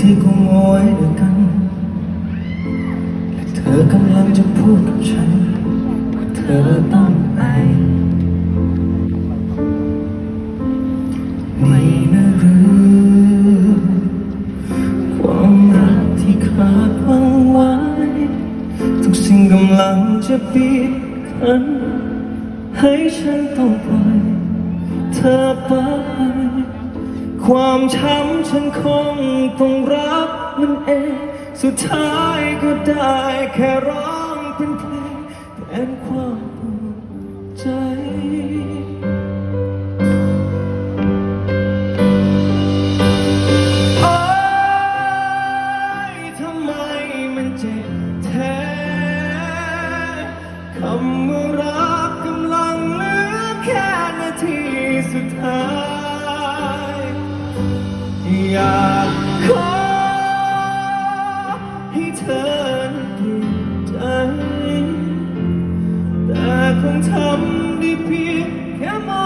ที่กุมเอาไว้ด้วยกันและเธอกำลังจะพูดกับฉันว่าเธอต้องไปนี่นะหรือความรักที่ขาดหวังไว้ ทุกสิ่งกำลังจะปิดคันให้ฉันต้องปล่อยเธอไป ความช้ำฉันคงต้องรับมันเอง สุดท้ายก็ได้แค่ร้องเป็นเพลงแทนความปวดใจโอ๊ยทำไมมันเจ็บแท้คำว่ารักกำลังเหลือแค่นาทีสุดท้าย อยากขอให้เธอนั้นเปลี่ยนใจ แต่คงทำได้เพียงแค่มอง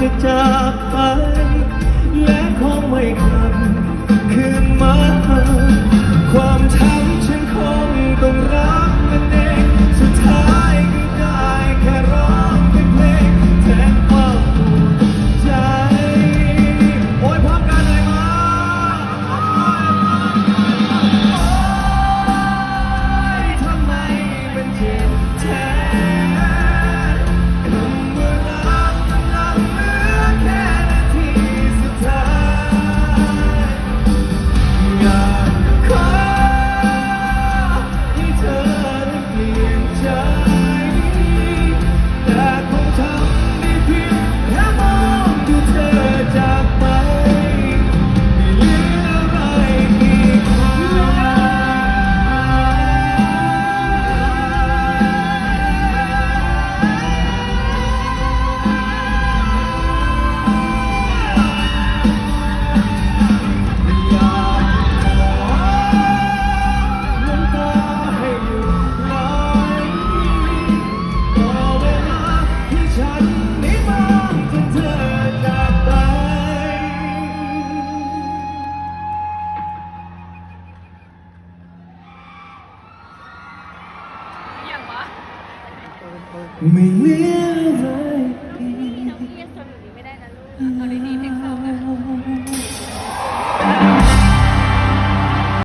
จะจากไปและคงไม่กลับ ไม่เหลืออะไร